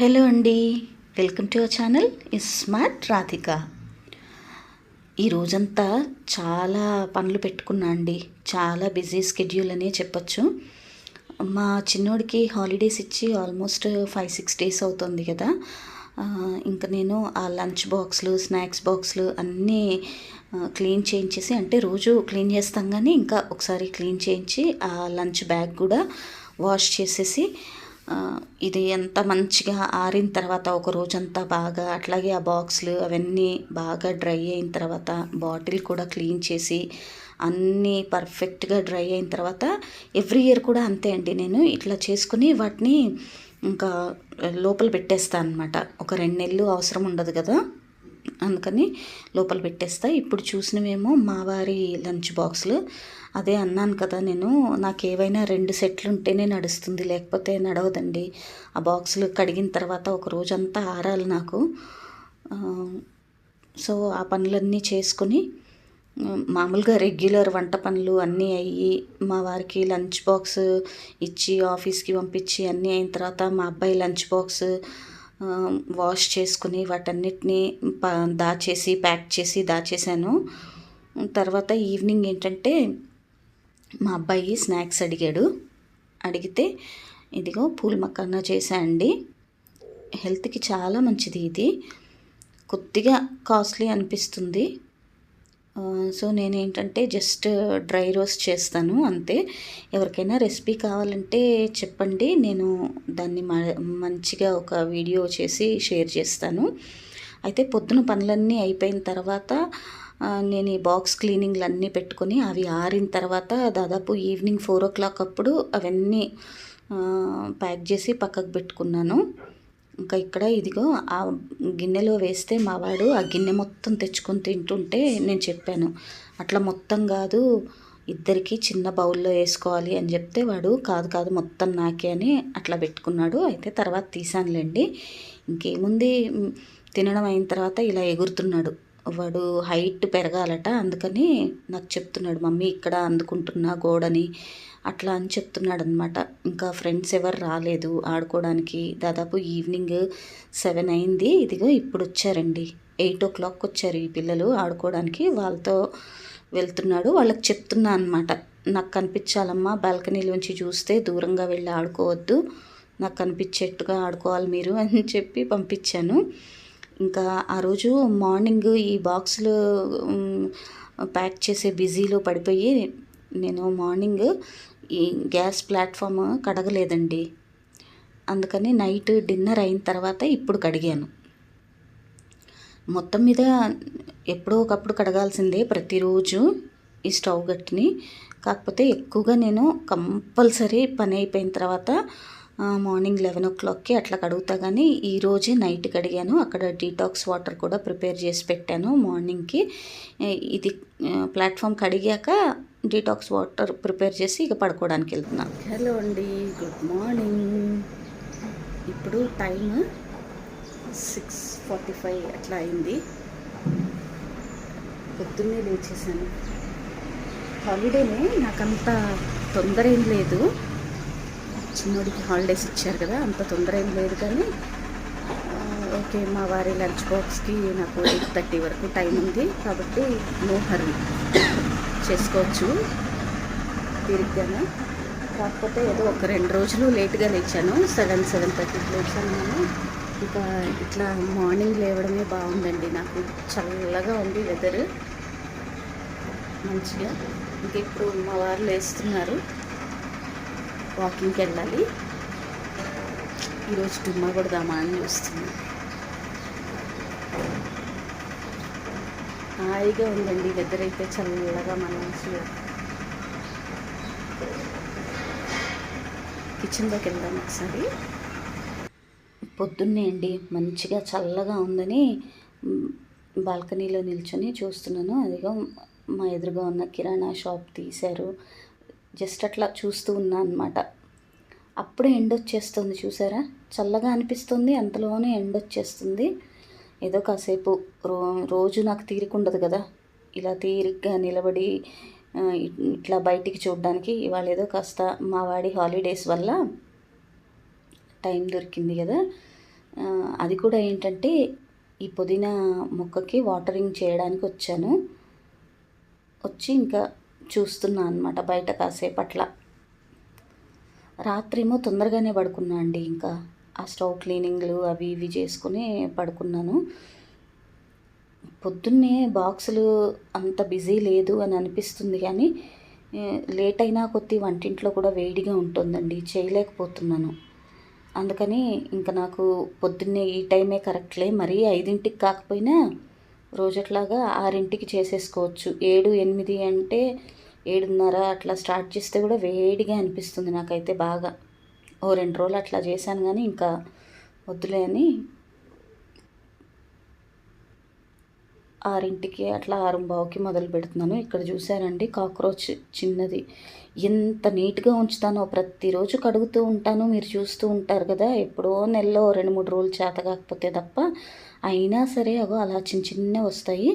Hello అండి. Welcome to our channel. Smart Radhika. ఈ రోజంతా చాలా పనులు పెట్టుకున్నా అండి. చాలా బిజీ స్కెడ్యూల్ అనే చెప్పొచ్చు. మా చిన్నోడికి హాలిడేస్ ఇచ్చి ఆల్మోస్ట్ ఫైవ్ సిక్స్ డేస్ అవుతుంది కదా. ఇంకా నేను ఆ లంచ్ బాక్స్లు స్నాక్స్ బాక్స్లు అన్నీ క్లీన్ చేయించేసి అంటే రోజు క్లీన్ చేస్తాం కానీ ఇంకా ఒకసారి క్లీన్ చేయించి ఆ లంచ్ బ్యాగ్ కూడా వాష్ చేసేసి ఇది ఎంత మంచిగా ఆరిన తర్వాత ఒక రోజంతా బాగా అట్లాగే ఆ బాక్స్లు అవన్నీ బాగా డ్రై అయిన తర్వాత బాటిల్ కూడా క్లీన్ చేసి అన్నీ పర్ఫెక్ట్గా డ్రై అయిన తర్వాత ఎవ్రీ ఇయర్ కూడా అంతే అండి నేను ఇట్లా చేసుకుని వాటిని ఇంకా లోపల పెట్టేస్తాను అనమాట ఒక రెండు నెలలు అవసరం ఉండదు కదా? అందుకని లోపల పెట్టేస్తా. ఇప్పుడు చూసినవేమో మా వారి లంచ్ బాక్స్లు. అదే అన్నాను కదా నేను నాకు ఏవైనా రెండు సెట్లు ఉంటేనే నడుస్తుంది లేకపోతే నడవదండి. ఆ బాక్సులు కడిగిన తర్వాత ఒక రోజంతా ఆరాలి నాకు. సో ఆ పనులన్నీ చేసుకుని మామూలుగా రెగ్యులర్ వంట పనులు అన్నీ అయ్యి మా వారికి లంచ్ బాక్స్ ఇచ్చి ఆఫీస్కి పంపించి అన్నీ అయిన తర్వాత మా అబ్బాయి లంచ్ బాక్స్ వాష్ చేసుకుని వాటన్నిటిని ప దాచేసి ప్యాక్ చేసి దాచేసాను తర్వాత ఈవినింగ్ ఏంటంటే మా అబ్బాయి స్నాక్స్ అడిగాడు. అడిగితే ఇదిగో పూల మక్కన్న చేశా అండి. హెల్త్కి చాలా మంచిది ఇది. కొద్దిగా కాస్ట్లీ అనిపిస్తుంది. సో సో నేనేంటంటే జస్ట్ డ్రై రోస్ట్ చేస్తాను అంతే. ఎవరికైనా రెసిపీ కావాలంటే చెప్పండి. నేను దాన్ని మ- మంచిగా ఒక వీడియో చేసి షేర్ చేస్తాను. అయితే పొద్దున పనులన్నీ అయిపోయిన తర్వాత నేను ఈ బాక్స్ క్లీనింగ్లు అన్నీ పెట్టుకొని అవి ఆరిన తర్వాత దాదాపు ఈవినింగ్ ఫోర్ ఓ క్లాక్ అప్పుడు అవన్నీ ప్యాక్ చేసి పక్కకు పెట్టుకున్నాను. ఇంకా ఇక్కడ ఇదిగో ఆ గిన్నెలో వేస్తే మా వాడు ఆ గిన్నె మొత్తం తెచ్చుకొని తింటుంటే నేను చెప్పాను అట్లా మొత్తం కాదు ఇద్దరికి చిన్న బౌల్లో వేసుకోవాలి అని చెప్తే వాడు కాదు కాదు మొత్తం నాకే అని అట్లా పెట్టుకున్నాడు. అయితే తర్వాత తీసానులేండి. ఇంకేముంది? తినడం అయిన తర్వాత ఇలా ఎగురుతున్నాడు. వాడు హైట్ పెరగాలట అందుకని నాకు చెప్తున్నాడు మమ్మీ ఇక్కడ అందుకుంటున్నా గోడని అట్లా అని చెప్తున్నాడు అనమాట ఇంకా ఫ్రెండ్స్ ఎవరు రాలేదు ఆడుకోవడానికి. దాదాపు ఈవినింగ్ సెవెన్ అయింది. ఇదిగో ఇప్పుడు వచ్చారండి. ఎయిట్ ఓ క్లాక్ వచ్చారు ఈ పిల్లలు ఆడుకోవడానికి. వాళ్ళతో వెళ్తున్నాడు. వాళ్ళకి చెప్తున్నా అనమాట నాకు కనిపించాలమ్మా బాల్కనీలోంచి చూస్తే దూరంగా వెళ్ళి ఆడుకోవద్దు. నాకు కనిపించేట్టుగా ఆడుకోవాలి మీరు అని చెప్పి పంపించాను. ఇంకా ఆ రోజు మార్నింగ్ ఈ బాక్సులు ప్యాక్ చేసే బిజీలో పడిపోయి నేను మార్నింగ్ ఈ గ్యాస్ ప్లాట్ఫామ్ కడగలేదండి. అందుకని నైట్ డిన్నర్ అయిన తర్వాత ఇప్పుడు కడిగాను. మొత్తం మీద ఎప్పుడో ఒకప్పుడు కడగాల్సిందే ప్రతిరోజు ఈ స్టవ్ గట్టిని. కాకపోతే ఎక్కువగా నేను కంపల్సరీ పని అయిపోయిన తర్వాత మార్నింగ్ లెవెన్ ఓ క్లాక్కి అట్లా కడుగుతా కానీ ఈరోజే నైట్ కడిగాను. అక్కడ డీటాక్స్ వాటర్ కూడా ప్రిపేర్ చేసి పెట్టాను మార్నింగ్కి. ఇది ప్లాట్ఫామ్ కడిగాక డీటాక్స్ వాటర్ ప్రిపేర్ చేసి ఇక పడుకోవడానికి వెళ్తున్నాను హలో అండి గుడ్ మార్నింగ్. ఇప్పుడు టైం సిక్స్ ఫార్టీ ఫైవ్ అట్లా అయింది. పొద్దున్నే లేచేసాను హాలిడేనే నాకంత తొందర ఏం లేదు. చిన్నోడికి హాలిడేస్ ఇచ్చారు కదా అంత తొందర ఏం లేదు కానీ ఓకే మా వారి లంచ్ బాక్స్కి నాకు ఎయిట్ థర్టీ వరకు టైం ఉంది కాబట్టి నో హరీ చేసుకోవచ్చు. తీరిగ్గానే. కాకపోతే ఏదో ఒక రెండు రోజులు లేట్గా లేచాను. సెవెన్ సెవెన్ థర్టీకి లేచాను నేను. ఇక ఇట్లా మార్నింగ్ లేవడమే బాగుందండి నాకు. చల్లగా ఉంది వెదర్. మంచిగా. ఇంక ఇప్పుడు మా వారు లేస్తున్నారు. వాకింగ్కి వెళ్ళాలి. ఈరోజు డుమ్మా కొడదామా అని చూస్తున్నాను హాయిగా ఉందండి వెదర్ అయితే చల్లగా మంచిగా కిచెన్లోకి వెళ్దాం ఒకసారి. పొద్దున్నే అండి మంచిగా చల్లగా ఉందని బాల్కనీలో నిల్చొని చూస్తున్నాను. అదిగో మా ఎదురుగా ఉన్న కిరాణా షాప్ తీశారు. జస్ట్ అట్లా చూస్తూ ఉన్నా అనమాట అప్పుడే ఎండ్ వచ్చేస్తుంది చూసారా? చల్లగా అనిపిస్తుంది అంతలోనే ఎండ్ వచ్చేస్తుంది. ఏదో కాసేపు రో రోజు నాకు తీరిక ఉండదు కదా. ఇలా తీరిగ్గా నిలబడి ఇట్లా బయటికి చూడడానికి ఇవాళ ఏదో కాస్త మా వాడి హాలిడేస్ వల్ల టైం దొరికింది కదా. అది కూడా ఏంటంటే ఈ పుదీనా మొక్కకి వాటరింగ్ చేయడానికి వచ్చాను. వచ్చి ఇంకా చూస్తున్నా అనమాట బయట కాసేపు అట్లా రాత్రేమో తొందరగానే పడుకున్నా అండి ఇంకా. ఆ స్టవ్ క్లీనింగ్లు అవి ఇవి చేసుకుని పడుకున్నాను. పొద్దున్నే బాక్సులు అంత బిజీ లేదు అని అనిపిస్తుంది కానీ లేట్ అయినా కొద్ది వంటింట్లో కూడా వేడిగా ఉంటుందండి చేయలేకపోతున్నాను. అందుకని ఇంకా నాకు పొద్దున్నే ఈ టైమే కరెక్ట్లే మరీ ఐదింటికి కాకపోయినా రోజట్లాగా ఆరింటికి చేసేసుకోవచ్చు. ఏడు ఎనిమిది అంటే ఏడున్నర అట్లా స్టార్ట్ చేస్తే కూడా వేడిగా అనిపిస్తుంది నాకైతే బాగా. ఓ రెండు రోజులు అట్లా చేశాను కానీ ఇంకా వద్దులే అని ఆరింటికి అట్లా ఆరుంబావుకి మొదలు పెడుతున్నాను. ఇక్కడ చూసారండి కాక్రోచ్ చిన్నది. ఎంత నీట్గా ఉంచుతానో ప్రతిరోజు కడుగుతూ ఉంటాను. మీరు చూస్తూ ఉంటారు కదా ఎప్పుడో నెలలో రెండు మూడు రోజులు చేత కాకపోతే తప్ప అయినా సరే అగో అలా చిన్న చిన్న వస్తాయి.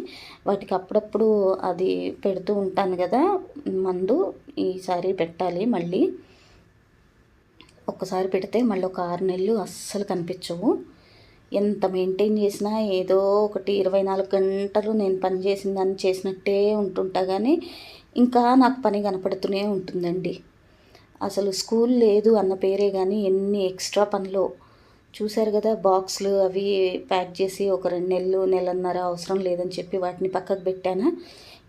వాటికి అప్పుడప్పుడు అది పెడుతూ ఉంటాను కదా మందు ఈసారి పెట్టాలి మళ్ళీ. ఒక్కసారి పెడితే మళ్ళీ ఒక ఆరు నెలలు అస్సలు కనిపించవు. ఎంత మెయింటైన్ చేసినా ఏదో ఒకటి ఇరవై నాలుగు గంటలు నేను పని చేసిన దాన్ని చేసినట్టే ఉంటుంటా కానీ ఇంకా నాకు పని కనపడుతూనే ఉంటుందండి. అసలు స్కూల్ లేదు అన్న పేరే కానీ ఎన్ని ఎక్స్ట్రా పనులు చూశారు కదా బాక్స్లు అవి ప్యాక్ చేసి ఒక రెండు నెలలు నెలన్నర అవసరం లేదని చెప్పి వాటిని పక్కకు పెట్టాను.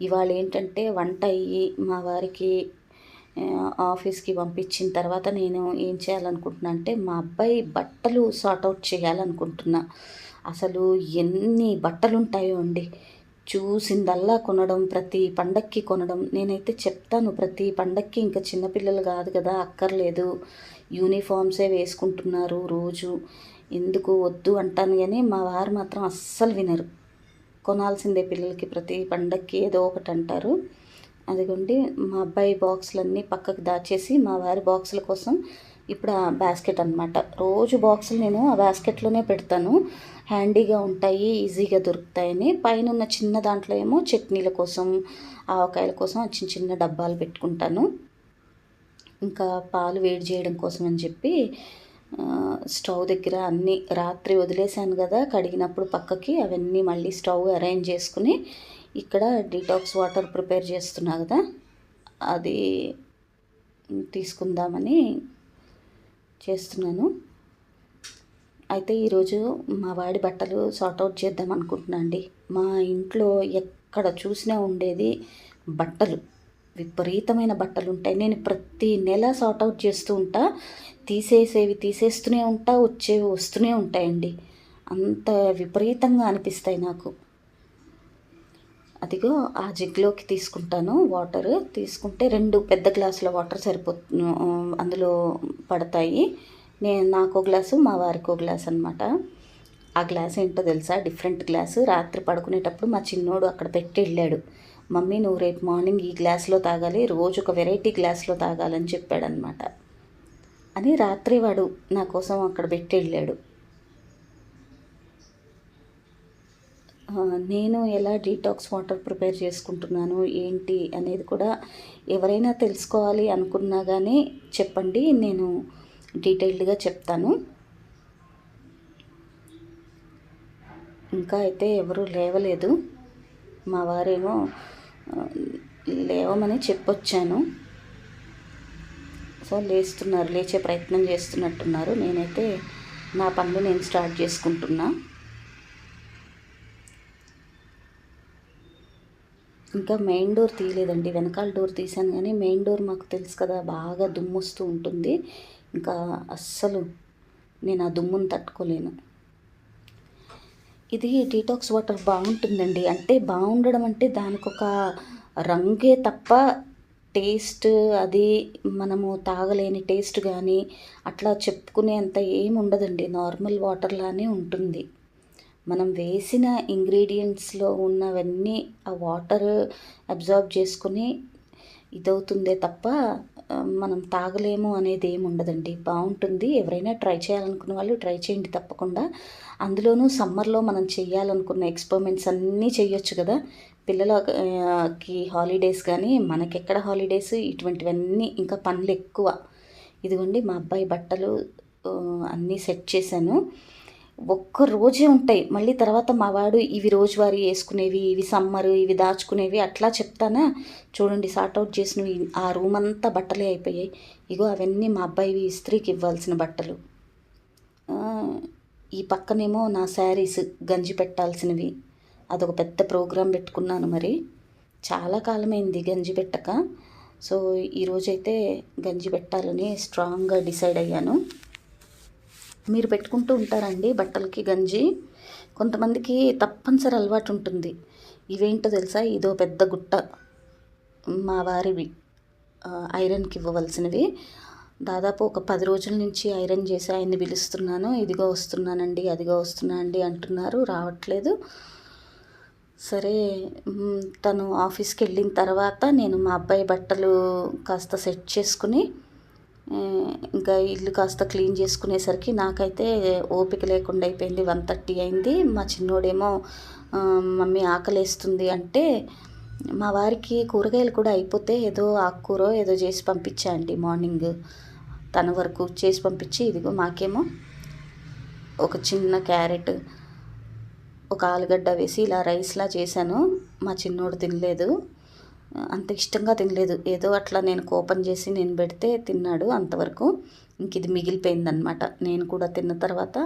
ఇవాళ ఏంటంటే వంట అయ్యి మా వారికి ఆఫీస్కి పంపించిన తర్వాత నేను ఏం చేయాలనుకుంటున్నా అంటే మా అబ్బాయి బట్టలు సార్ట్ అవుట్ చేయాలనుకుంటున్నా. అసలు ఎన్ని బట్టలు ఉంటాయో అండి. చూసిందల్లా కొనడం ప్రతి పండక్కి కొనడం. నేనైతే చెప్తాను ప్రతి పండక్కి ఇంకా చిన్నపిల్లలు కాదు కదా అక్కర్లేదు. యూనిఫామ్సే వేసుకుంటున్నారు రోజు. ఎందుకు వద్దు అంటాను కానీ మా వారు మాత్రం అస్సలు వినరు. కొనాల్సిందే పిల్లలకి ప్రతి పండక్కి ఏదో ఒకటి అంటారు. అదిగోండి మా అబ్బాయి బాక్సులన్నీ పక్కకు దాచేసి మా వారి బాక్సుల కోసం ఇప్పుడు ఆ బాస్కెట్ అనమాట రోజు బాక్సులు నేను ఆ బాస్కెట్లోనే పెడతాను. హ్యాండీగా ఉంటాయి ఈజీగా దొరుకుతాయని. పైన ఉన్న చిన్న దాంట్లో ఏమో చట్నీల కోసం ఆవకాయల కోసం ఆ చిన్న చిన్న డబ్బాలు పెట్టుకుంటాను. ఇంకా పాలు వేడి చేయడం కోసం అని చెప్పి స్టవ్ దగ్గర అన్నీ రాత్రి వదిలేసాను కదా కడిగినప్పుడు పక్కకి అవన్నీ మళ్ళీ స్టవ్ అరేంజ్ చేసుకుని ఇక్కడ డీటాక్స్ వాటర్ ప్రిపేర్ చేస్తున్నా కదా అది తీసుకుందామని చేస్తున్నాను. అయితే ఈరోజు మా వాడి బట్టలు సార్ట్అవుట్ చేద్దాం అనుకుంటున్నా అండి. మా ఇంట్లో ఎక్కడ చూసినా ఉండేది బట్టలు. విపరీతమైన బట్టలు ఉంటాయి నేను ప్రతి నెల సార్ట్ అవుట్ చేస్తూ ఉంటా. తీసేసేవి తీసేస్తూనే ఉంటా. వచ్చేవి వస్తూనే ఉంటాయండి. అంత విపరీతంగా అనిపిస్తాయి నాకు. అదిగో ఆ జిగ్లోకి తీసుకుంటాను. వాటర్ తీసుకుంటే రెండు పెద్ద గ్లాసుల వాటర్ సరిపో అందులో పడతాయి. నేను నాకు గ్లాసు మా వారికో గ్లాస్ అనమాట ఆ గ్లాస్ ఏంటో తెలుసా? Different glass. రాత్రి పడుకునేటప్పుడు మా చిన్నోడు అక్కడ పెట్టి వెళ్ళాడు. మమ్మీ నువ్వు రేపు మార్నింగ్ ఈ గ్లాస్లో తాగాలి రోజు ఒక వెరైటీ గ్లాస్లో తాగాలని చెప్పాడనమాట అని రాత్రి వాడు నా కోసం అక్కడ పెట్టి వెళ్ళాడు. నేను ఎలా డీటాక్స్ వాటర్ ప్రిపేర్ చేసుకుంటున్నాను ఏంటి అనేది కూడా ఎవరైనా తెలుసుకోవాలి అనుకున్నా కానీ చెప్పండి నేను డీటెయిల్డ్గా చెప్తాను. ఇంకా అయితే ఎవరు లేవలేదు. మా వారేమో లేవమని చెప్పొచ్చాను. సో లేస్తున్నారు లేచే ప్రయత్నం చేస్తున్నట్టున్నారు. నేనైతే నా పనులు నేను స్టార్ట్ చేసుకుంటున్నా. ఇంకా మెయిన్ డోర్ తీయలేదండి. వెనకాల డోర్ తీసాను కానీ మెయిన్ డోర్ మాకు తెలుసు కదా బాగా దుమ్ము వస్తూ ఉంటుంది. ఇంకా అస్సలు నేను ఆ దుమ్మును తట్టుకోలేను. ఇది డీటాక్స్ వాటర్ బాగుంటుందండి. అంటే బాగుండడం అంటే దానికి ఒక రంగే తప్ప టేస్ట్ అది మనము తాగలేని టేస్ట్ కానీ అట్లా చెప్పుకునేంత ఏమి ఉండదండి నార్మల్ వాటర్లానే ఉంటుంది. మనం వేసిన ఇంగ్రీడియంట్స్లో ఉన్నవన్నీ ఆ వాటర్ అబ్జార్బ్ చేసుకుని ఇదవుతుందే తప్ప మనం తాగలేము అనేది ఏమి ఉండదండి బాగుంటుంది ఎవరైనా ట్రై చేయాలనుకున్న వాళ్ళు ట్రై చేయండి తప్పకుండా. అందులోనూ సమ్మర్లో మనం చేయాలనుకున్న ఎక్స్పెరిమెంట్స్ అన్నీ చేయొచ్చు కదా. పిల్లలకి హాలిడేస్ కానీ మనకెక్కడ హాలిడేస్? ఇటువంటివన్నీ ఇంకా పనులు ఎక్కువ ఇదిగోండి మా అబ్బాయి బట్టలు అన్నీ సెట్ చేశాను. ఒక్క రోజే ఉంటాయి. మళ్ళీ తర్వాత మా వాడు ఇవి రోజువారీ వేసుకునేవి ఇవి సమ్మర్ ఇవి దాచుకునేవి అట్లా చెప్తానా? చూడండి సార్ట్అవుట్ చేసినవి ఆ రూమ్ అంతా బట్టలే అయిపోయాయి. ఇగో అవన్నీ మా అబ్బాయివి ఇస్త్రీకి ఇవ్వాల్సిన బట్టలు. ఈ పక్కనేమో నా శారీస్ గంజి పెట్టాల్సినవి. అదొక పెద్ద ప్రోగ్రాం పెట్టుకున్నాను మరి. చాలా కాలమైంది గంజి పెట్టక. సో ఈరోజైతే గంజి పెట్టాలని స్ట్రాంగ్గా డిసైడ్ అయ్యాను. మీరు పెట్టుకుంటూ ఉంటారండి బట్టలకి గంజి. కొంతమందికి తప్పనిసరి అలవాటు ఉంటుంది. ఇవేంటో తెలుసా? ఇదో పెద్ద గుట్ట. మా వారివి. ఐరన్కి ఇవ్వవలసినవి. దాదాపు ఒక పది రోజుల నుంచి ఐరన్ చేసి ఆయన్ని పిలుస్తున్నాను. ఇదిగో వస్తున్నానండి అదిగో వస్తున్నానండి అంటున్నారు. రావట్లేదు. సరే తను ఆఫీస్కి వెళ్ళిన తర్వాత నేను మా అబ్బాయి బట్టలు కాస్త సెట్ చేసుకుని ఇంకా ఇల్లు కాస్త క్లీన్ చేసుకునేసరికి నాకైతే ఓపిక లేకుండా అయిపోయింది. వన్ థర్టీ అయింది. మా చిన్నోడేమో మమ్మీ ఆకలేస్తుంది అంటే మా వారికి కూరగాయలు కూడా అయిపోతే ఏదో ఆకుకూర ఏదో చేసి పంపించా అండి మార్నింగ్. తన వరకు చేసి పంపించి ఇదిగో మాకేమో ఒక చిన్న క్యారెట్ ఒక ఆలుగడ్డ వేసి ఇలా రైస్లా చేశాను. మా చిన్నోడు తినలేదు. అంత ఇష్టంగా తినలేదు. ఏదో అట్లా నేను కోపం చేసి నేను పెడితే తిన్నాడు అంతవరకు. ఇంక ఇది మిగిలిపోయిందనమాట నేను కూడా తిన్న తర్వాత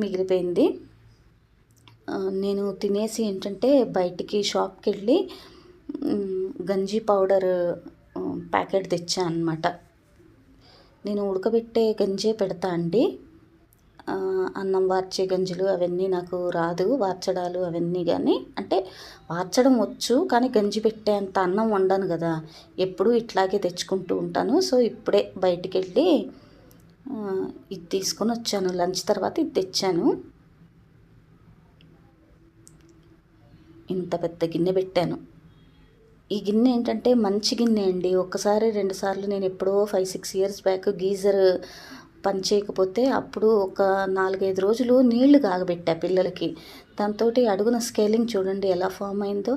మిగిలిపోయింది. నేను తినేసి ఏంటంటే బయటికి షాప్కి వెళ్ళి గంజి పౌడర్ ప్యాకెట్ తెచ్చా అనమాట నేను ఉడకబెట్టే గంజే పెడతా అండి. అన్నం వార్చే గంజులు అవన్నీ నాకు రాదు వార్చడాలు అవన్నీ కానీ అంటే వార్చడం వచ్చు కానీ గంజి పెట్టేంత అన్నం వండను కదా. ఎప్పుడూ ఇట్లాగే తెచ్చుకుంటూ ఉంటాను. సో ఇప్పుడే బయటికి వెళ్ళి ఇది తీసుకొని వచ్చాను. లంచ్ తర్వాత ఇది తెచ్చాను. ఇంత పెద్ద గిన్నె పెట్టాను. ఈ గిన్నె ఏంటంటే మంచి గిన్నె అండి. ఒక్కసారి రెండుసార్లు నేను ఎప్పుడో five six years back geyser పని చేయకపోతే అప్పుడు ఒక నాలుగైదు రోజులు నీళ్ళు కాగబెట్టా పిల్లలకి. దాంతో అడుగున స్కేలింగ్ చూడండి ఎలా ఫామ్ అయిందో.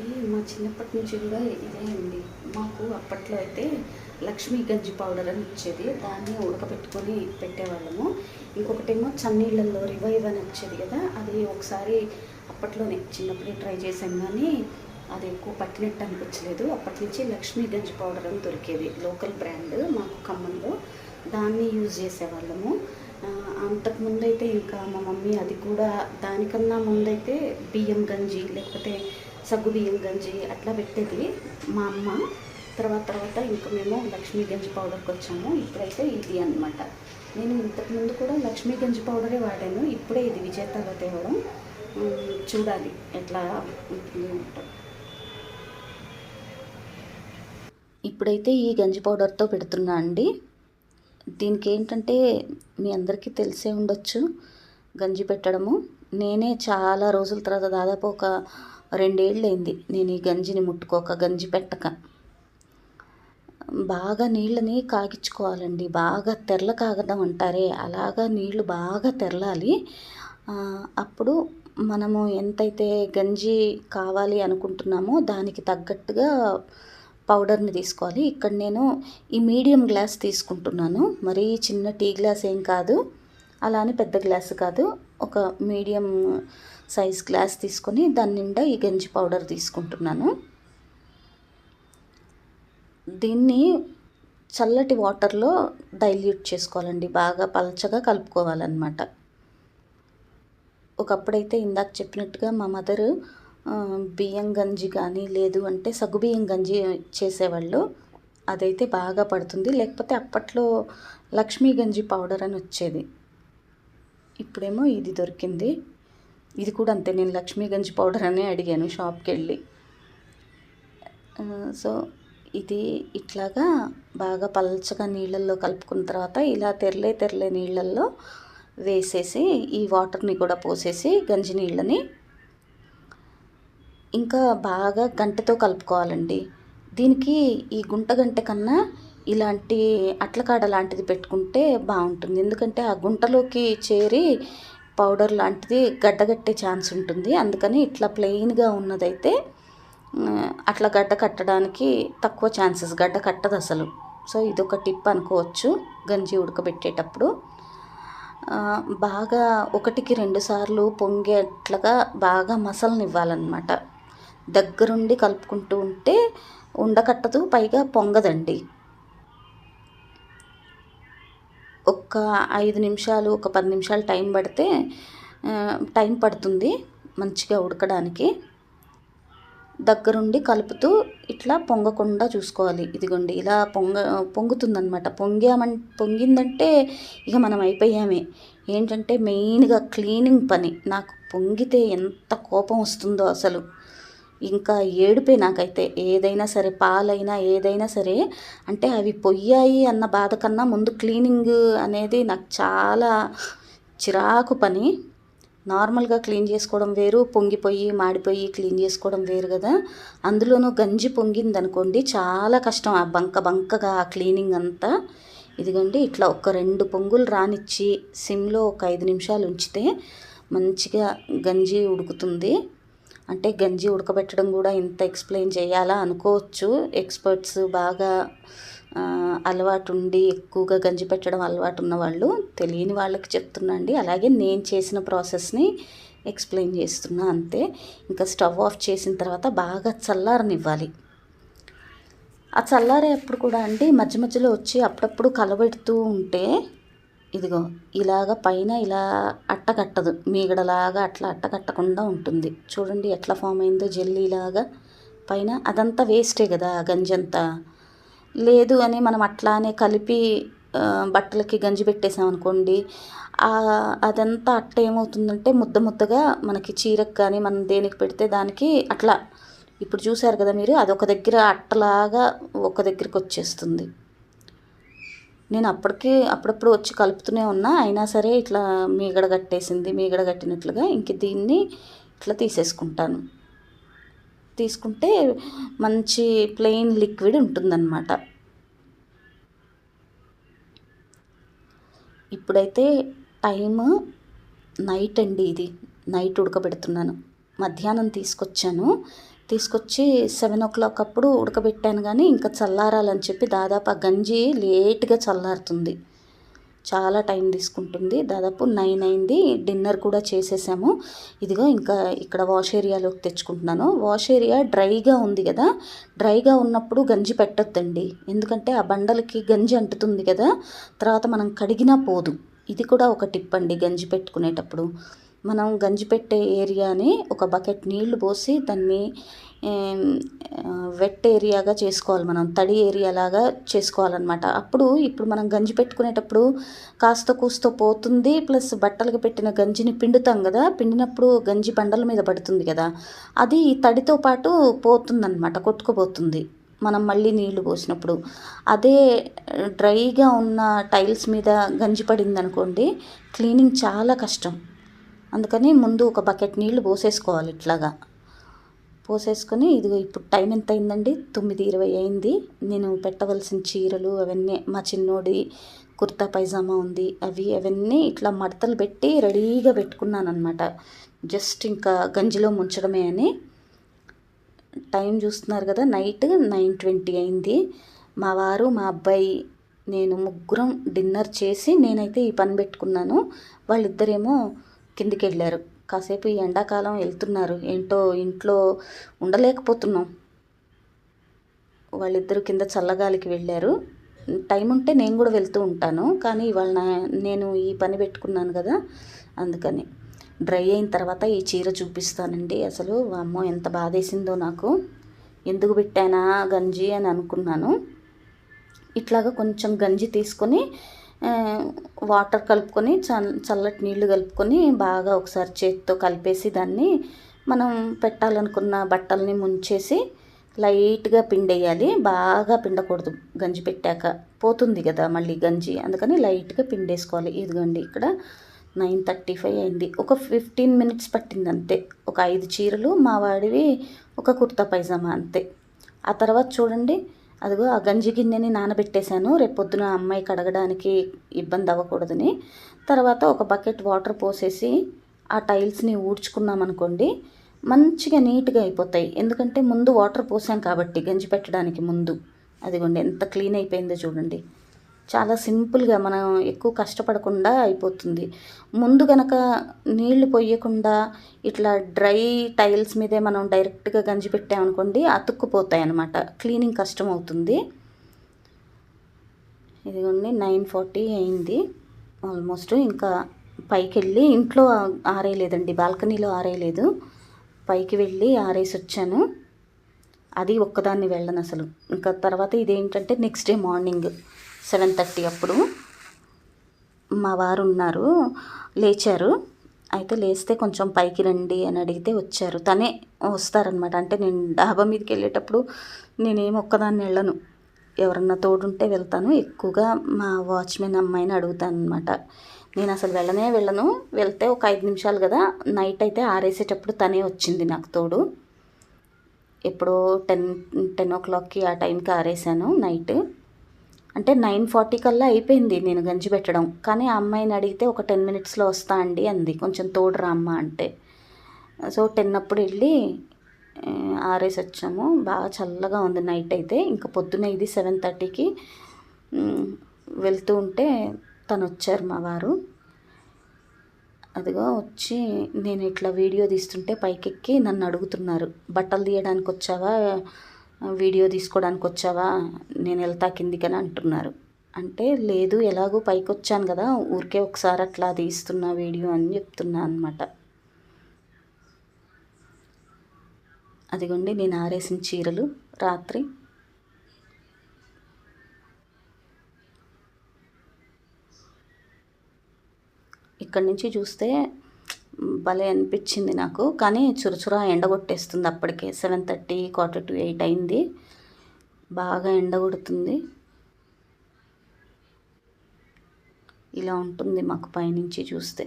ఇది మా చిన్నప్పటి నుంచి కూడా ఇదే అండి. మాకు అప్పట్లో అయితే లక్ష్మీ గంజి పౌడర్ అని వచ్చేది. దాన్ని ఉడకబెట్టుకొని పెట్టేవాళ్ళము. ఇంకొకటేమో చన్నీళ్ళల్లో రివైవ్ అని వచ్చేది కదా అది ఒకసారి అప్పట్లోనే చిన్నప్పుడే ట్రై చేశాం కానీ అది ఎక్కువ పట్టినట్టు అనిపించలేదు. అప్పటి నుంచి లక్ష్మీ గంజి పౌడర్ అని దొరికేది. లోకల్ బ్రాండ్ మాకు ఖమ్మంలో. దాన్ని యూజ్ చేసేవాళ్ళము. అంతకుముందు అయితే ఇంకా మా మమ్మీ అది కూడా దానికన్నా ముందైతే బియ్యం గంజి లేకపోతే సగ్గు బియ్యం గంజి అట్లా పెట్టేది మా అమ్మ. తర్వాత తర్వాత ఇంకా మేము లక్ష్మీ గంజి పౌడర్కి వచ్చాము. ఇప్పుడైతే ఇది అనమాట నేను ఇంతకుముందు కూడా లక్ష్మీ గంజి పౌడరే వాడాను. ఇప్పుడే ఇది విజేతలో తేవడం. చూడాలి ఎట్లా ఉంటుంది ఏంటో ఇప్పుడైతే ఈ గంజి పౌడర్తో పెడుతున్నా అండి. దీనికి ఏంటంటే మీ అందరికీ తెలిసే ఉండొచ్చు గంజి పెట్టడము. నేనే చాలా రోజుల తర్వాత దాదాపు ఒక రెండేళ్ళు అయింది నేను ఈ గంజిని ముట్టుకోక గంజి పెట్టక. బాగా నీళ్ళని కాగించుకోవాలండి బాగా తెరల కాగడం అంటారే. అలాగా నీళ్ళు బాగా తెరలాలి. అప్పుడు మనము ఎంతైతే గంజి కావాలి అనుకుంటున్నామో దానికి తగ్గట్టుగా పౌడర్ని తీసుకోవాలి. ఇక్కడ నేను ఈ మీడియం గ్లాస్ తీసుకుంటున్నాను. మరీ చిన్న టీ గ్లాస్ ఏం కాదు. అలానే పెద్ద గ్లాస్ కాదు. ఒక మీడియం సైజ్ గ్లాస్ తీసుకొని దాని నిండా ఈ గంజి పౌడర్ తీసుకుంటున్నాను. దీన్ని చల్లటి వాటర్లో డైల్యూట్ చేసుకోవాలండి. బాగా పలచగా కలుపుకోవాలన్నమాట. ఒకప్పుడైతే ఇందాక చెప్పినట్టుగా మా మదరు బియ్యం గంజి కానీ లేదు అంటే సగ్గుబియ్యం గంజి చేసేవాళ్ళు. అదైతే బాగా పడుతుంది. లేకపోతే అప్పట్లో లక్ష్మీ గంజి పౌడర్ అని వచ్చేది. ఇప్పుడేమో ఇది దొరికింది. ఇది కూడా అంతే. నేను లక్ష్మీ గంజి పౌడర్ అనే అడిగాను షాప్కి వెళ్ళి సో ఇది ఇట్లాగా బాగా పల్చగా నీళ్ళల్లో కలుపుకున్న తర్వాత ఇలా తెరలే తెరలే నీళ్ళల్లో వేసేసి ఈ వాటర్ని కూడా పోసేసి గంజి నీళ్ళని ఇంకా బాగా గంటతో కలుపుకోవాలండి. దీనికి ఈ గుంట గంట కన్నా ఇలాంటి అట్లకాడ లాంటిది పెట్టుకుంటే బాగుంటుంది. ఎందుకంటే ఆ గుంటలోకి చేరి పౌడర్ లాంటిది గడ్డగట్టే ఛాన్స్ ఉంటుంది. అందుకని ఇట్లా ప్లెయిన్గా ఉన్నదైతే అట్లా గడ్డ కట్టడానికి తక్కువ ఛాన్సెస్. గడ్డ కట్టదు అసలు. సో ఇదొక టిప్ అనుకోవచ్చు గంజి ఉడకబెట్టేటప్పుడు. బాగా ఒకటికి రెండు సార్లు పొంగేట్లుగా బాగా మసలనివ్వాలన్నమాట. దగ్గరుండి కలుపుకుంటూ ఉంటే ఉండకట్టదు పైగా పొంగదండి. ఒక ఐదు నిమిషాలు ఒక పది నిమిషాలు టైం పడితే టైం పడుతుంది మంచిగా ఉడకడానికి. దగ్గరుండి కలుపుతూ ఇట్లా పొంగకుండా చూసుకోవాలి. ఇదిగోండి ఇలా పొంగ పొంగుతుందనమాట పొంగామం పొంగిందంటే ఇక మనం అయిపోయామే. ఏంటంటే మెయిన్గా క్లీనింగ్ పని. నాకు పొంగితే ఎంత కోపం వస్తుందో అసలు. ఇంకా ఏడుపే నాకైతే. ఏదైనా సరే పాలైనా ఏదైనా సరే అంటే అవి పొయ్యాయి అన్న బాధ కన్నా ముందు క్లీనింగ్ అనేది నాకు చాలా చిరాకు పని. నార్మల్గా క్లీన్ చేసుకోవడం వేరు పొంగిపోయి మాడిపోయి క్లీన్ చేసుకోవడం వేరు కదా. అందులోనూ గంజి పొంగింది అనుకోండి చాలా కష్టం ఆ బంక బంకగా ఆ క్లీనింగ్ అంతా. ఇదిగోండి ఇట్లా ఒక రెండు పొంగులు రానిచ్చి సిమ్లో ఒక ఐదు నిమిషాలు ఉంచితే మంచిగా గంజి ఉడుకుతుంది. అంటే గంజి ఉడకబెట్టడం కూడా ఇంత ఎక్స్ప్లెయిన్ చేయాలా అనుకోవచ్చు. ఎక్స్పర్ట్స్ బాగా అలవాటు ఉండి ఎక్కువగా గంజి పెట్టడం అలవాటు ఉన్న వాళ్ళు తెలియని వాళ్ళకి చెప్తున్నాండి అలాగే నేను చేసిన ప్రాసెస్ని ఎక్స్ప్లెయిన్ చేస్తున్నా అంతే. ఇంకా స్టవ్ ఆఫ్ చేసిన తర్వాత బాగా చల్లారనివ్వాలి. ఆ చల్లారేప్పుడు కూడా అండి మధ్య మధ్యలో వచ్చి అప్పుడప్పుడు కలబెడుతూ ఉంటే ఇదిగో ఇలాగ పైన ఇలా అట్టకట్టదు మీగడలాగా అట్లా అట్టకట్టకుండా ఉంటుంది. చూడండి ఎట్లా ఫామ్ అయిందో జెల్లీలాగా పైన అదంతా వేస్టే కదా గంజంతా లేదు అని మనం అట్లానే కలిపి బట్టలకి గంజి పెట్టేసామనుకోండి అదంతా అట్ట ఏమవుతుందంటే ముద్ద ముద్దగా మనకి చీరకు కానీ మనం దేనికి పెడితే దానికి అట్లా. ఇప్పుడు చూసారు కదా మీరు అదొక దగ్గర అట్టలాగా ఒక దగ్గరికి వచ్చేస్తుంది. నేను అప్పటికే అప్పుడప్పుడు వచ్చి కలుపుతూనే ఉన్నా. అయినా సరే ఇట్లా మీగడ కట్టేసింది మీగడ కట్టినట్లుగా ఇంక దీన్ని ఇట్లా తీసేసుకుంటాను. తీసుకుంటే మంచి ప్లెయిన్ లిక్విడ్ ఉంటుందన్నమాట. ఇప్పుడైతే టైము నైట్ అండి ఇది. నైట్ ఉడకబెడుతున్నాను. మధ్యాహ్నం తీసుకొచ్చాను. తీసుకొచ్చి సెవెన్ ఓ క్లాక్ అప్పుడు ఉడకబెట్టాను కానీ ఇంకా చల్లారాలని చెప్పి దాదాపు ఆ గంజి లేట్గా చల్లారుతుంది. చాలా టైం తీసుకుంటుంది. దాదాపు నైన్ అయింది. డిన్నర్ కూడా చేసేసాము. ఇదిగో ఇంకా ఇక్కడ వాష్ ఏరియాలోకి తెచ్చుకుంటున్నాను. వాష్ ఏరియా డ్రైగా ఉంది కదా? డ్రైగా ఉన్నప్పుడు గంజి పెట్టొద్దండి. ఎందుకంటే ఆ బండలకి గంజి అంటుతుంది కదా? తర్వాత మనం కడిగినా పోదు. ఇది కూడా ఒక టిప్ అండి గంజి పెట్టుకునేటప్పుడు. మనం గంజి పెట్టే ఏరియాని ఒక బకెట్ నీళ్ళు పోసి దాన్ని వెట్ ఏరియాగా చేసుకోవాలి మనం తడి ఏరియా లాగా చేసుకోవాలన్నమాట. అప్పుడు ఇప్పుడు మనం గంజి పెట్టుకునేటప్పుడు కాస్త కూస్తో పోతుంది ప్లస్ బట్టలకు పెట్టిన గంజిని పిండుతాం కదా పిండినప్పుడు గంజి బండల మీద పడుతుంది కదా అది తడితో పాటు పోతుందన్నమాట కొట్టుకుపోతుంది. మనం మళ్ళీ నీళ్ళు పోసినప్పుడు. అదే డ్రైగా ఉన్న టైల్స్ మీద గంజి పడింది అనుకోండి క్లీనింగ్ చాలా కష్టం. అందుకని ముందు ఒక బకెట్ నీళ్ళు పోసేసుకోవాలి ఇట్లాగా. పోసేసుకొని ఇదిగో ఇప్పుడు టైం ఎంత అయిందండి తొమ్మిది ఇరవై అయింది. నేను పెట్టవలసిన చీరలు అవన్నీ మా చిన్నోడి కుర్తా పైజామా ఉంది అవి అవన్నీ ఇట్లా మడతలు పెట్టి రెడీగా పెట్టుకున్నాను అనమాట జస్ట్ ఇంకా గంజిలో ముంచడమే అని. టైం చూస్తున్నారు కదా నైట్ నైన్ ట్వంటీ అయింది. మా వారు మా అబ్బాయి నేను ముగ్గురం డిన్నర్ చేసి నేనైతే ఈ పని పెట్టుకున్నాను. వాళ్ళిద్దరేమో కిందికి వెళ్ళారు కాసేపు ఈ ఎండాకాలం వెళ్తున్నారు. ఏంటో ఇంట్లో ఉండలేకపోతున్నాం. వాళ్ళిద్దరు కింద చల్లగాలికి వెళ్ళారు. టైం ఉంటే నేను కూడా వెళ్తూ ఉంటాను. కానీ ఇవాళ నేను ఈ పని పెట్టుకున్నాను కదా అందుకని. డ్రై అయిన తర్వాత ఈ చీర చూపిస్తానండి. అసలు అమ్మో ఎంత బాధేసిందో నాకు. ఎందుకు పెట్టానా గంజి అని అనుకున్నాను. ఇట్లాగా కొంచెం గంజి తీసుకొని వాటర్ కలుపుకొని చల్ చల్లటి నీళ్ళు కలుపుకొని బాగా ఒకసారి చేతితో కలిపేసి దాన్ని మనం పెట్టాలనుకున్న బట్టల్ని ముంచేసి లైట్గా పిండేయాలి. బాగా పిండకూడదు. గంజి పెట్టాక పోతుంది కదా మళ్ళీ గంజి. అందుకని లైట్గా పిండేసుకోవాలి. ఇదిగోండి ఇక్కడ నైన్ థర్టీ ఫైవ్ అయింది. ఒక ఫిఫ్టీన్ మినిట్స్ పట్టింది అంతే ఒక ఐదు చీరలు మా వాడివి ఒక కుర్తా పైజామా అంతే. ఆ తర్వాత చూడండి అదిగో ఆ గంజి గిన్నెని నానబెట్టేశాను. రేపు పొద్దున అమ్మాయి కడగడానికి ఇబ్బంది అవ్వకూడదని. తర్వాత ఒక బకెట్ వాటర్ పోసేసి ఆ టైల్స్ని ఊడ్చుకున్నాం అనుకోండి మంచిగా నీట్గా అయిపోతాయి. ఎందుకంటే ముందు వాటర్ పోసాం కాబట్టి గంజి పెట్టడానికి ముందు. అదిగోండి ఎంత క్లీన్ అయిపోయిందో చూడండి. చాలా సింపుల్గా మనం ఎక్కువ కష్టపడకుండా అయిపోతుంది. ముందు గనక నీళ్ళు పోయకుండా ఇట్లా డ్రై టైల్స్ మీదే మనం డైరెక్ట్గా గంజి పెట్టామనుకోండి అతుక్కుపోతాయి అనమాట క్లీనింగ్ కష్టం అవుతుంది ఇదిగోండి నైన్ ఫార్టీ అయింది. ఆల్మోస్ట్ ఇంకా పైకి వెళ్ళి ఇంట్లో ఆరేయలేదండి బాల్కనీలో ఆరేయలేదు. పైకి వెళ్ళి ఆరేసి వచ్చాను అది ఒక్కదాన్ని వెళ్ళను అసలు ఇంకా తర్వాత ఇదేంటంటే next day morning. Seven thirty అప్పుడు మా వారు ఉన్నారు లేచారు. అయితే లేస్తే కొంచెం పైకి రండి అని అడిగితే వచ్చారు. తనే వస్తారనమాట అంటే నేను డాబా మీదకి వెళ్ళేటప్పుడు నేనేం ఒక్కదాన్ని వెళ్ళను. ఎవరన్నా తోడుంటే వెళ్తాను. ఎక్కువగా మా వాచ్మెన్ అమ్మాయిని అడుగుతాను అనమాట నేను అసలు వెళ్ళనే వెళ్ళను. వెళ్తే ఒక ఐదు నిమిషాలు కదా. నైట్ అయితే ఆరేసేటప్పుడు తనే వచ్చింది నాకు తోడు. ఎప్పుడో టెన్ టెన్ ఓ క్లాక్కి ఆ టైంకి ఆరేసాను నైట్. అంటే నైన్ ఫార్టీ కల్లా అయిపోయింది నేను గంజి పెట్టడం. కానీ ఆ అమ్మాయిని అడిగితే ఒక టెన్ మినిట్స్లో వస్తా అండి అంది. కొంచెం తోడు అమ్మ అంటే. సో టెన్ అప్పుడు వెళ్ళి ఆరేసి వచ్చాము. బాగా చల్లగా ఉంది నైట్ అయితే. ఇంకా పొద్దున్న ఇది సెవెన్ థర్టీకి వెళ్తూ ఉంటే తను వచ్చారు మా వారు. అదిగో వచ్చి నేను ఇట్లా వీడియో తీస్తుంటే పైకెక్కి నన్ను అడుగుతున్నారు. బట్టలు తీయడానికి వచ్చావా? వీడియో తీసుకోవడానికి వచ్చావా నేను వెళ్తా కిందికని అంటున్నారు. అంటే లేదు ఎలాగో పైకి వచ్చాను కదా ఊరికే ఒకసారి అట్లా తీస్తున్నా వీడియో అని చెప్తున్నా అనమాట అదిగోండి నేను ఆరేసిన చీరలు. రాత్రి ఇక్కడి నుంచి చూస్తే భలే అనిపించింది నాకు. కానీ చురచురా ఎండగొట్టేస్తుంది అప్పటికే. Seven thirty quarter to eight అయింది. బాగా ఎండగొడుతుంది. ఇలా ఉంటుంది మాకు పైనుంచి చూస్తే.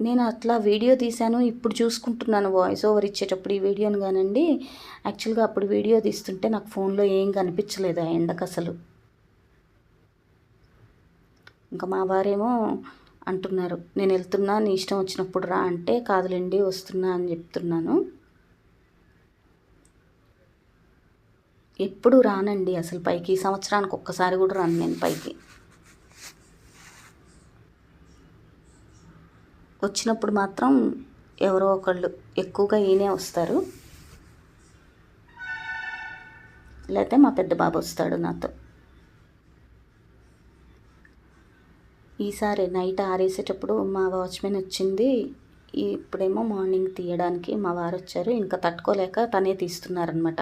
నేను అట్లా వీడియో తీశాను. ఇప్పుడు చూసుకుంటున్నాను వాయిస్ ఓవర్ ఇచ్చేటప్పుడు ఈ వీడియోని కానండి. యాక్చువల్గా అప్పుడు వీడియో తీస్తుంటే నాకు ఫోన్లో ఏం కనిపించలేదు ఆ ఎండకు అసలు ఇంకా మా వారేమో అంటున్నారు. నేను వెళ్తున్నా నీ ఇష్టం వచ్చినప్పుడు రా అంటే కాదులేండి వస్తున్నా అని చెప్తున్నాను. ఎప్పుడు రానండి అసలు పైకి. ఈ సంవత్సరానికి ఒక్కసారి కూడా రాను నేను పైకి. వచ్చినప్పుడు మాత్రం ఎవరో ఒకళ్ళు ఎక్కువగా ఈయనే వస్తారు. లేకపోతే మా పెద్ద బాబు వస్తాడు నాతో. ఈసారి నైట్ ఆరేసేటప్పుడు మా వాచ్మెన్ వచ్చింది. ఇప్పుడేమో మార్నింగ్ తీయడానికి మా వారు వచ్చారు. ఇంకా తట్టుకోలేక తనే తీస్తున్నారనమాట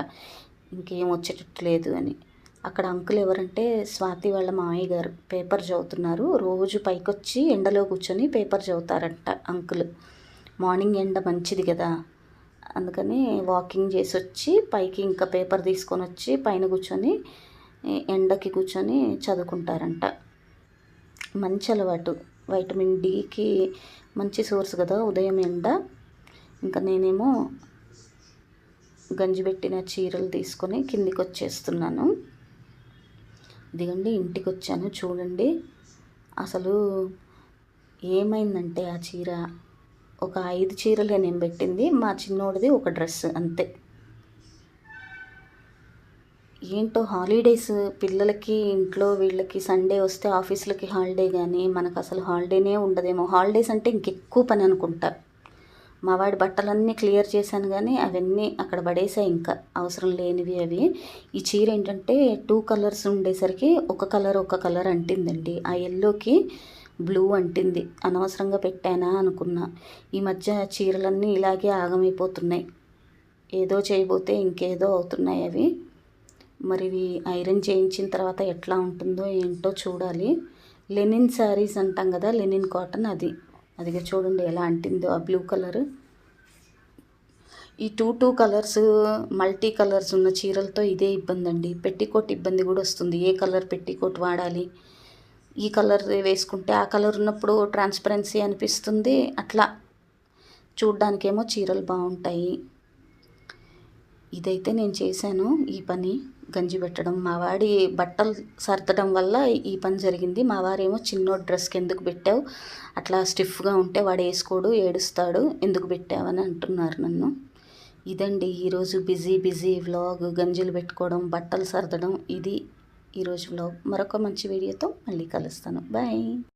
ఇంకేం వచ్చేటట్టు లేదు అని. అక్కడ అంకుల్ ఎవరంటే స్వాతి వాళ్ళ మామయ్య గారు. పేపర్ చదువుతున్నారు. రోజు పైకొచ్చి ఎండలో కూర్చొని పేపర్ చదువుతారంట అంకుల్. మార్నింగ్ ఎండ మంచిది కదా. అందుకని వాకింగ్ చేసి వచ్చి పైకి ఇంకా పేపర్ తీసుకొని వచ్చి పైన కూర్చొని ఎండకి కూర్చొని చదువుకుంటారంట. మంచి అలవాటు. వైటమిన్ డికి మంచి సోర్స్ కదా ఉదయం ఎండ. ఇంకా నేనేమో గంజి పెట్టిన చీరలు తీసుకొని కిందికి వచ్చేస్తున్నాను ఇదిగండి ఇంటికి వచ్చాను చూడండి. అసలు ఏమైందంటే ఆ చీర. ఒక ఐదు చీరలే నేను పెట్టింది. మా చిన్నోడిది ఒక డ్రెస్ అంతే. ఏంటో హాలిడేస్ పిల్లలకి ఇంట్లో వీళ్ళకి సండే వస్తే ఆఫీసులకి హాలిడే కానీ మనకు అసలు హాలిడేనే ఉండదేమో. హాలిడేస్ అంటే ఇంకెక్కువ పని అనుకుంటా. మా వాడి బట్టలన్నీ క్లియర్ చేశాను కానీ అవన్నీ అక్కడ పడేసాయి ఇంకా. అవసరం లేనివి అవి. ఈ చీర ఏంటంటే టూ కలర్స్ ఉండేసరికి ఒక కలర్ ఒక కలర్ అంటిందండి. ఆ ఎల్లోకి బ్లూ అంటింది. అనవసరంగా పెట్టానా అనుకున్నా. ఈ మధ్య చీరలన్నీ ఇలాగే ఆగమైపోతున్నాయి. ఏదో చేయబోతే ఇంకేదో అవుతున్నాయి అవి. మరి ఐరన్ చేయించిన తర్వాత ఎట్లా ఉంటుందో ఏంటో చూడాలి. లెనిన్ శారీస్ అంటాం కదా లెనిన్ కాటన్ అది. అదిగా చూడండి ఎలా అంటిందో ఆ బ్లూ కలర్. ఈ two two colours multi colours ఉన్న చీరలతో ఇదే ఇబ్బంది అండి పెట్టికోట్ ఇబ్బంది కూడా వస్తుంది. ఏ కలర్ పెట్టికోట్ వాడాలి? ఈ కలర్ వేసుకుంటే ఆ కలర్ ఉన్నప్పుడు ట్రాన్స్పరెన్సీ అనిపిస్తుంది. అట్లా చూడ్డానికేమో చీరలు బాగుంటాయి. ఇదైతే నేను చేశాను ఈ పని. గంజి పెట్టడం. మా వాడి బట్టలు సర్దడం వల్ల ఈ పని జరిగింది. మా వారేమో చిన్నోడు డ్రెస్కి ఎందుకు పెట్టావు. అట్లా స్టిఫ్గా ఉంటే వాడు వేసుకోడు ఏడుస్తాడు. ఎందుకు పెట్టావని అంటున్నారు నన్ను. ఇదండి ఈరోజు బిజీ బిజీ వ్లాగ్. గంజులు పెట్టుకోవడం బట్టలు సర్దడం. ఇది ఈరోజు వ్లాగ్. మరొక మంచి వీడియోతో మళ్ళీ కలుస్తాను. బాయ్.